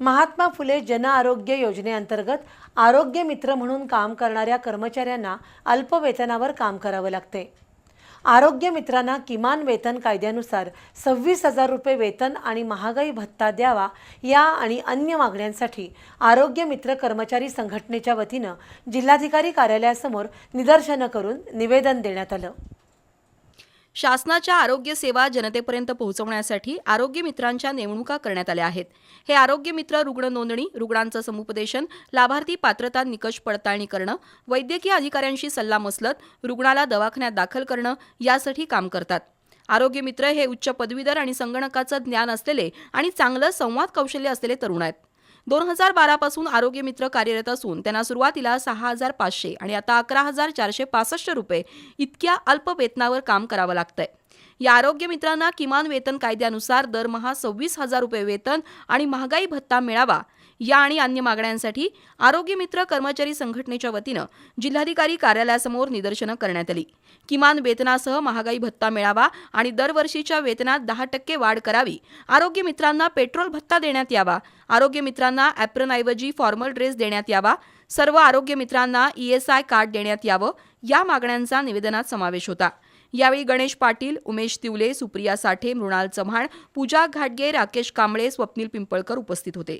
महात्मा फुले जन आरोग्य योजनेअंतर्गत आरोग्य मित्र म्हणून काम करणाऱ्या कर्मचाऱ्यांना अल्प वेतनावर काम करावं लागते. आरोग्य मित्रांना किमान वेतन कायद्यानुसार सव्वीस हजार रुपये वेतन आणि महागाई भत्ता द्यावा या आणि अन्य मागण्यांसाठी आरोग्य मित्र कर्मचारी संघटनेच्या वतीनं जिल्हाधिकारी कार्यालयासमोर निदर्शनं करून निवेदन देण्यात आलं. शासनाच्या आरोग्य सेवा जनतेपर्यंत पोहोचवण्यासाठी आरोग्य मित्रांच्या नेमणुका करण्यात आल्या आहेत. हे आरोग्य मित्र रुग्ण नोंदणी रुग्णांचं समुपदेशन लाभार्थी पात्रता निकष पडताळणी करणं वैद्यकीय अधिकाऱ्यांशी सल्लामसलत रुग्णाला दवाखान्यात दाखल करणं यासाठी काम करतात. आरोग्य मित्र हे उच्च पदवीधर आणि संगणकाचं ज्ञान असलेले आणि चांगलं संवाद कौशल्य असलेले तरुण आहेत. दोन हजार बारापासून आरोग्य मित्र कार्यरत असून त्यांना सुरुवातीला सहा हजार पाचशे आणि आता अकरा हजार चारशे पासष्ट रुपये इतक्या अल्प वेतनावर काम करावं लागतंय. या आरोग्य मित्रांना किमान वेतन कायद्यानुसार दरमहा सव्वीस हजार रुपये वेतन आणि महागाई भत्ता मिळावा या आणि अन्य मागण्यांसाठी आरोग्य मित्र कर्मचारी संघटनेच्या वतीनं जिल्हाधिकारी कार्यालयासमोर निदर्शनं करण्यात आली. किमान वेतनासह महागाई भत्ता मिळावा आणि दरवर्षीच्या वेतनात दहा टक्के वाढ करावी आरोग्य मित्रांना पेट्रोल भत्ता देण्यात यावा आरोग्य मित्रांना ॲप्रनऐवजी फॉर्मल ड्रेस देण्यात यावा सर्व आरोग्य मित्रांना ईएसआय कार्ड देण्यात यावं या मागण्यांचा निवेदनात समावेश होता. यावेळी गणेश पाटील उमेश तिवले सुप्रिया साठे मृणाल चव्हाण पूजा घाटगे राकेश कांबळे स्वप्नील पिंपळकर उपस्थित होते.